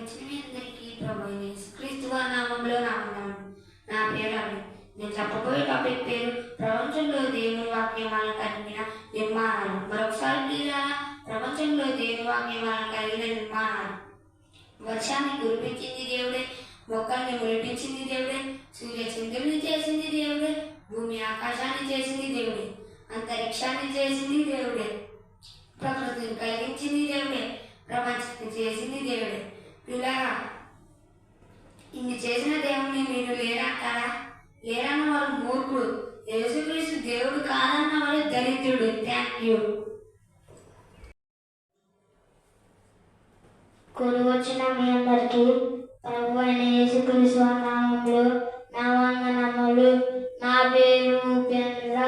వచ్చిన మీ అందరికీ ప్రభు అయిన నామంలో నా వందనం. నా పేరు అవి నేను చెప్పబోయే టాపిక్ పేరు ప్రపంచంలో దేవుని వాక్యం కలిగిన నిర్మాణాలు. మరొకసారి తీరా ప్రపంచంలో దేవుని వాక్యం కలిగిన నిర్మాణాలు. వర్షాన్ని కురిపించింది దేవుడే మొక్కల్ని మురిపించింది దేవుడే సూర్య చంద్రుని చేసింది దేవుడే భూమి ఆకాశాన్ని చేసింది దేవుడే అంతరిక్షాన్ని చేసింది దేవుడే ప్రకృతిని కలిగించింది దేవుడే దేవుణ్ణి మీరు కదా లేరన్న వాడు మూర్ఖుడు. యేసుక్రీస్తు దేవుడు కాదన్న వాడు దరిద్రుడు. థ్యాంక్ యూ కూడి వచ్చిన మీ అందరికీ ప్రభు అయిన యేసుక్రీస్తు నామంలో నా వందనములు. నా పేరు ఉపేంద్ర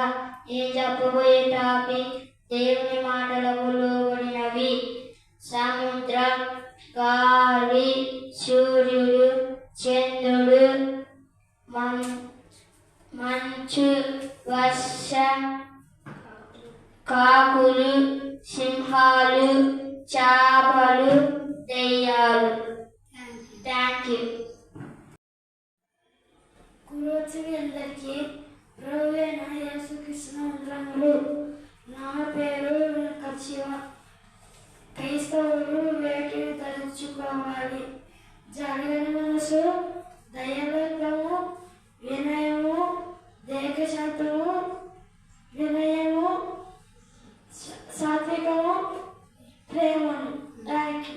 నేను చెప్పబోయే టాపిక్ దేవుని మాటలకు లోబడినవి. సముద్రం గాలి సూర్యుడు చంద్రుడు మం మంచు వర్ష కాకులు సింహాలు చేపలు దెయ్యాలు థ్యాంక్ యూ కురోచిని అందరికీ ప్రభువైన యేసుకృష్ణ వందనములు నా పేరు వెంకశివ క్రైస్తవులు వేటిని తలుచుకోవాలి జరగని వినయము సాత్వికము ప్రేమను థ్యాంక్ యూ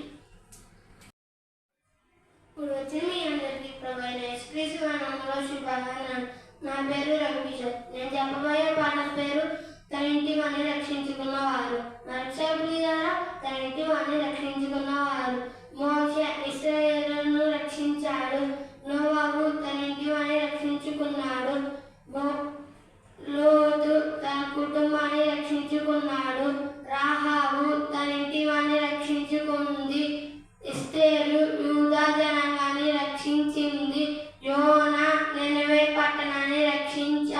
ఇప్పుడు వచ్చి మీ అందరికీ ప్రభైన ఎస్క్రీసు నామంలో శుభాకాంక్షలు. నా పేరు రవికిషోర్ నేను చెప్పబోయే పాఠం పేరు తన ఇంటి వాణ్ణి రక్షించుకున్నవారు. నరక్షకుడి ద్వారా తన ఇంటి వాణ్ణి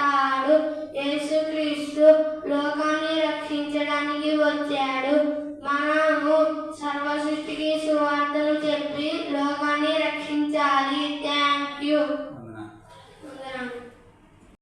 Tchau!